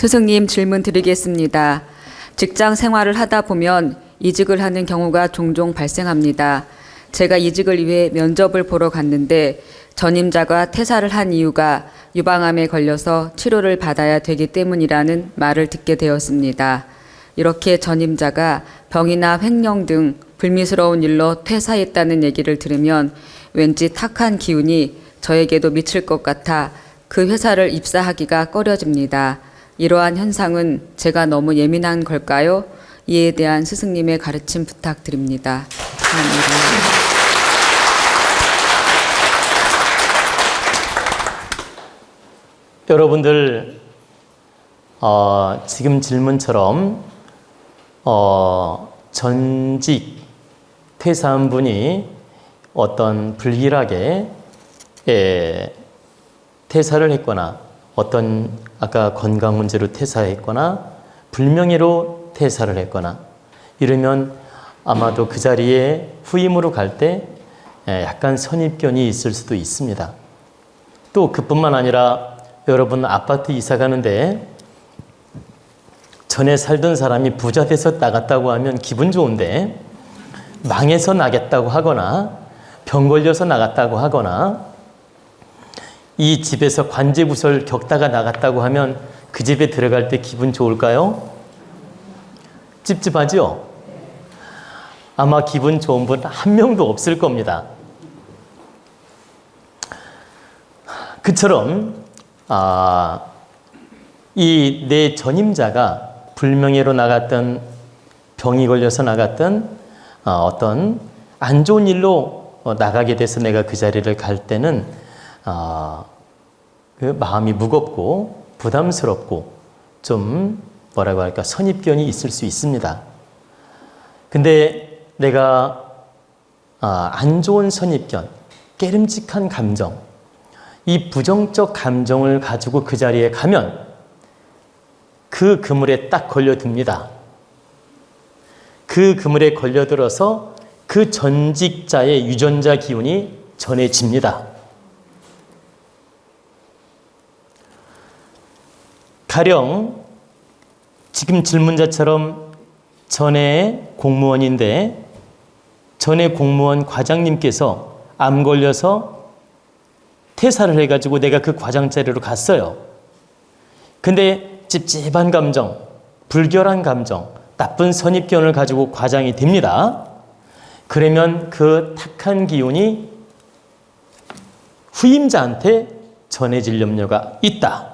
스승님 질문 드리겠습니다. 직장 생활을 하다 보면 이직을 하는 경우가 종종 발생합니다. 제가 이직을 위해 면접을 보러 갔는데 전임자가 퇴사를 한 이유가 유방암에 걸려서 치료를 받아야 되기 때문이라는 말을 듣게 되었습니다. 이렇게 전임자가 병이나 횡령 등 불미스러운 일로 퇴사했다는 얘기를 들으면 왠지 탁한 기운이 저에게도 미칠 것 같아 그 회사를 입사하기가 꺼려집니다. 이러한 현상은 제가 너무 예민한 걸까요? 이에 대한 스승님의 가르침 부탁드립니다. 감사합니다. 여러분들 어, 지금 질문처럼 어, 전직 퇴사한 분이 어떤 불길하게 예, 퇴사를 했거나 어떤 아까 건강 문제로 퇴사했거나 불명예로 퇴사를 했거나 이러면 아마도 그 자리에 후임으로 갈때 예, 약간 선입견이 있을 수도 있습니다. 또 그뿐만 아니라 여러분 아파트 이사 가는데 전에 살던 사람이 부자 돼서 나갔다고 하면 기분 좋은데 망해서 나겠다고 하거나 병 걸려서 나갔다고 하거나 이 집에서 관제부설 겪다가 나갔다고 하면 그 집에 들어갈 때 기분 좋을까요? 찝찝하죠? 아마 기분 좋은 분 한 명도 없을 겁니다. 그처럼 아, 이 내 전임자가 불명예로 나갔던 병이 걸려서 나갔던 어, 어떤 안 좋은 일로 어, 나가게 돼서 내가 그 자리를 갈 때는 어, 그 마음이 무겁고 부담스럽고 좀 뭐라고 할까 선입견이 있을 수 있습니다. 근데 내가 아, 안 좋은 선입견, 깨름직한 감정, 이 부정적 감정을 가지고 그 자리에 가면 그 그물에 딱 걸려듭니다. 그 그물에 걸려들어서 그 전직자의 유전자 기운이 전해집니다. 가령 지금 질문자처럼 전에 공무원인데 전에 공무원 과장님께서 암 걸려서 퇴사를 해가지고 내가 그 과장 자리로 갔어요. 근데 찝찝한 감정, 불결한 감정, 나쁜 선입견을 가지고 과장이 됩니다. 그러면 그 탁한 기운이 후임자한테 전해질 염려가 있다.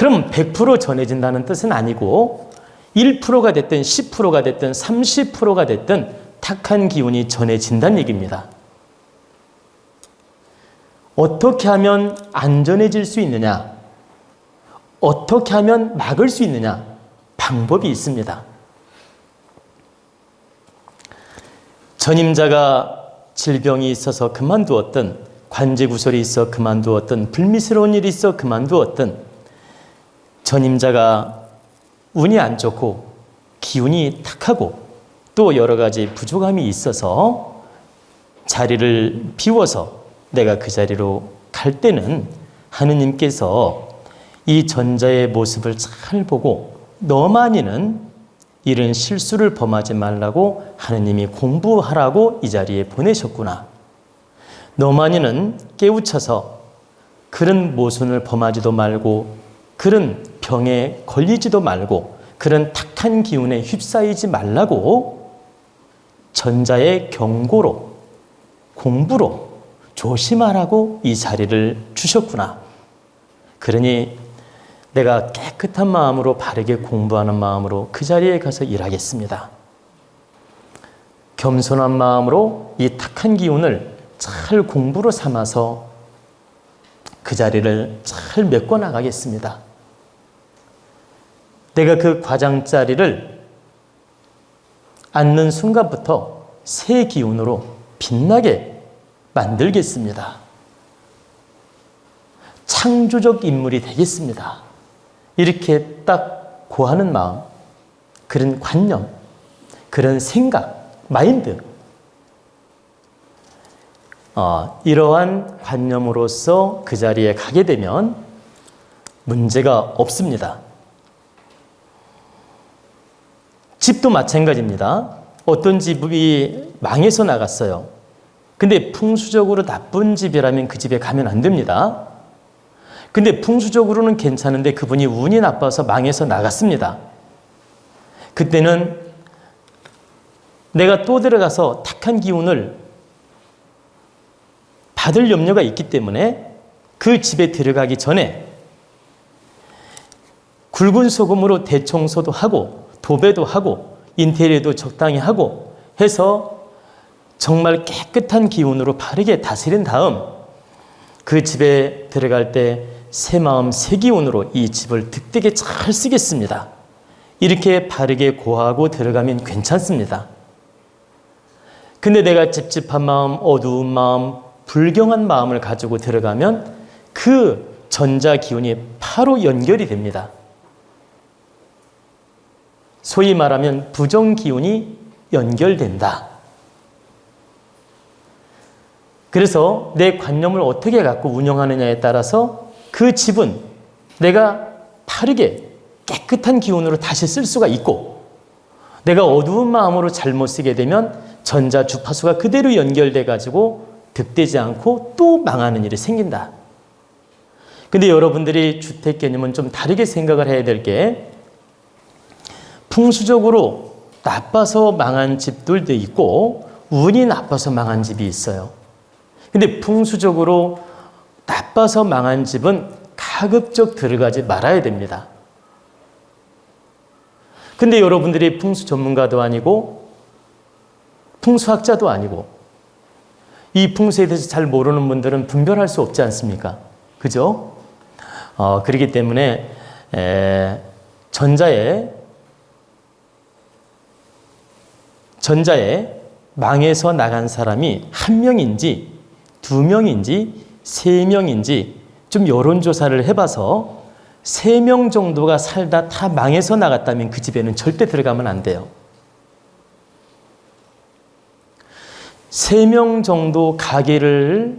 그럼 100% 전해진다는 뜻은 아니고 1%가 됐든 10%가 됐든 30%가 됐든 탁한 기운이 전해진다는 얘기입니다. 어떻게 하면 안전해질 수 있느냐? 어떻게 하면 막을 수 있느냐? 방법이 있습니다. 전임자가 질병이 있어서 그만두었든, 관제구설이 있어 그만두었든, 불미스러운 일이 있어 그만두었든, 전임자가 운이 안 좋고, 기운이 탁하고, 또 여러 가지 부족함이 있어서 자리를 비워서 내가 그 자리로 갈 때는 하느님께서 이 전자의 모습을 잘 보고 너만이는 이런 실수를 범하지 말라고 하느님이 공부하라고 이 자리에 보내셨구나. 너만이는 깨우쳐서 그런 모순을 범하지도 말고 그런 병에 걸리지도 말고 그런 탁한 기운에 휩싸이지 말라고 전자의 경고로 공부로 조심하라고 이 자리를 주셨구나. 그러니 내가 깨끗한 마음으로 바르게 공부하는 마음으로 그 자리에 가서 일하겠습니다. 겸손한 마음으로 이 탁한 기운을 잘 공부로 삼아서 그 자리를 잘 메꿔 나가겠습니다. 내가 그 과장 자리를 앉는 순간부터 새 기운으로 빛나게 만들겠습니다. 창조적 인물이 되겠습니다. 이렇게 딱 고하는 마음, 그런 관념, 그런 생각, 마인드, 어, 이러한 관념으로서 그 자리에 가게 되면 문제가 없습니다. 집도 마찬가지입니다. 어떤 집이 망해서 나갔어요. 근데 풍수적으로 나쁜 집이라면 그 집에 가면 안 됩니다. 근데 풍수적으로는 괜찮은데 그분이 운이 나빠서 망해서 나갔습니다. 그때는 내가 또 들어가서 탁한 기운을 받을 염려가 있기 때문에 그 집에 들어가기 전에 굵은 소금으로 대청소도 하고 도배도 하고 인테리어도 적당히 하고 해서 정말 깨끗한 기운으로 바르게 다스린 다음 그 집에 들어갈 때 새 마음 새 기운으로 이 집을 득되게 잘 쓰겠습니다. 이렇게 바르게 고하고 들어가면 괜찮습니다. 근데 내가 찝찝한 마음, 어두운 마음, 불경한 마음을 가지고 들어가면 그 전자 기운이 바로 연결이 됩니다. 소위 말하면 부정 기운이 연결된다. 그래서 내 관념을 어떻게 갖고 운영하느냐에 따라서 그 집은 내가 바르게 깨끗한 기운으로 다시 쓸 수가 있고 내가 어두운 마음으로 잘못 쓰게 되면 전자 주파수가 그대로 연결돼 가지고 득되지 않고 또 망하는 일이 생긴다. 근데 여러분들이 주택 개념은 좀 다르게 생각을 해야 될 게 풍수적으로 나빠서 망한 집들도 있고 운이 나빠서 망한 집이 있어요. 근데 풍수적으로 나빠서 망한 집은 가급적 들어가지 말아야 됩니다. 근데 여러분들이 풍수 전문가도 아니고 풍수학자도 아니고 이 풍수에 대해서 잘 모르는 분들은 분별할 수 없지 않습니까? 그죠? 어, 그렇기 때문에 에, 전자에 전자에 망해서 나간 사람이 한 명인지 두 명인지 세 명인지 좀 여론조사를 해봐서 세 명 정도가 살다 다 망해서 나갔다면 그 집에는 절대 들어가면 안 돼요. 세 명 정도 가게를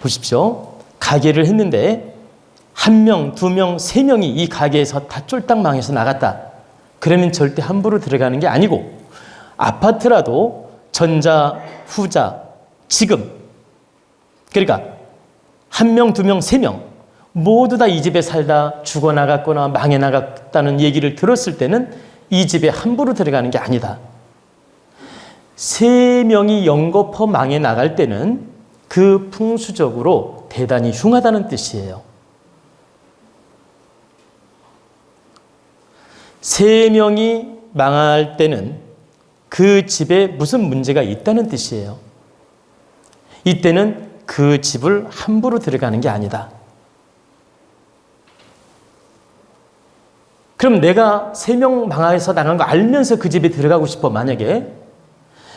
보십시오. 가게를 했는데 한 명, 두 명, 세 명이 이 가게에서 다 쫄딱 망해서 나갔다. 그러면 절대 함부로 들어가는 게 아니고 아파트라도 전자, 후자, 지금 그러니까 한 명, 두 명, 세 명 모두 다 이 집에 살다 죽어나갔거나 망해 나갔다는 얘기를 들었을 때는 이 집에 함부로 들어가는 게 아니다. 세 명이 연거퍼 망해 나갈 때는 그 풍수적으로 대단히 흉하다는 뜻이에요. 세 명이 망할 때는 그 집에 무슨 문제가 있다는 뜻이에요. 이때는 그 집을 함부로 들어가는 게 아니다. 그럼 내가 세명 망해서 나간 거 알면서 그 집에 들어가고 싶어, 만약에.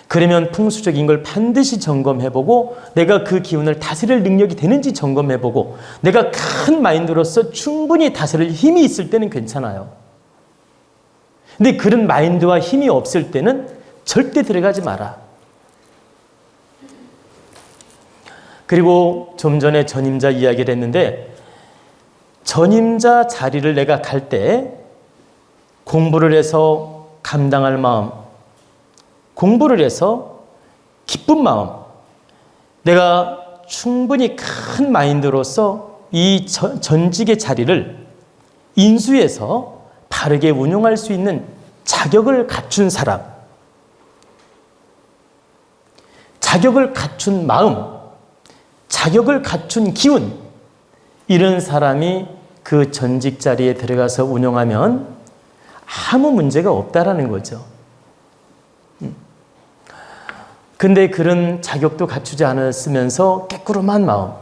그러면 풍수적인 걸 반드시 점검해보고 내가 그 기운을 다스릴 능력이 되는지 점검해보고 내가 큰 마인드로서 충분히 다스릴 힘이 있을 때는 괜찮아요. 근데 그런 마인드와 힘이 없을 때는 절대 들어가지 마라. 그리고 좀 전에 전임자 이야기를 했는데 전임자 자리를 내가 갈 때 공부를 해서 감당할 마음, 공부를 해서 기쁜 마음, 내가 충분히 큰 마인드로서 이 전직의 자리를 인수해서 바르게 운용할 수 있는 자격을 갖춘 사람, 자격을 갖춘 마음, 자격을 갖춘 기운, 이런 사람이 그 전직 자리에 들어가서 운영하면 아무 문제가 없다라는 거죠. 음. 근데 그런 자격도 갖추지 않았으면서 깨꾸름한 마음,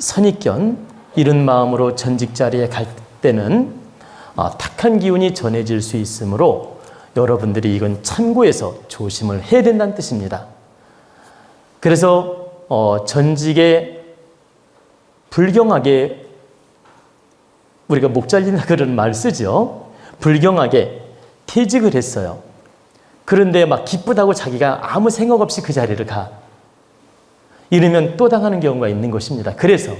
선입견, 이런 마음으로 전직 자리에 갈 때는 어, 탁한 기운이 전해질 수 있으므로 여러분들이 이건 참고해서 조심을 해야 된다는 뜻입니다. 그래서 어, 전직에 불경하게 우리가 목 잘린다 그런 말 쓰죠. 불경하게 퇴직을 했어요. 그런데 막 기쁘다고 자기가 아무 생각 없이 그 자리를 가. 이러면 또 당하는 경우가 있는 것입니다. 그래서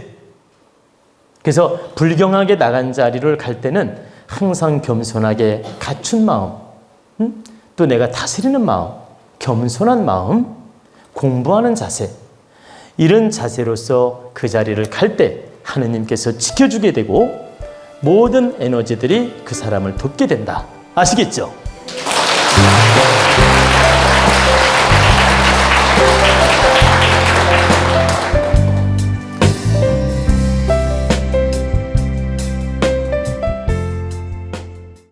그래서 불경하게 나간 자리를 갈 때는 항상 겸손하게 갖춘 마음, 음? 또 내가 다스리는 마음, 겸손한 마음, 공부하는 자세, 이런 자세로서 그 자리를 갈 때 하느님께서 지켜주게 되고 모든 에너지들이 그 사람을 돕게 된다. 아시겠죠?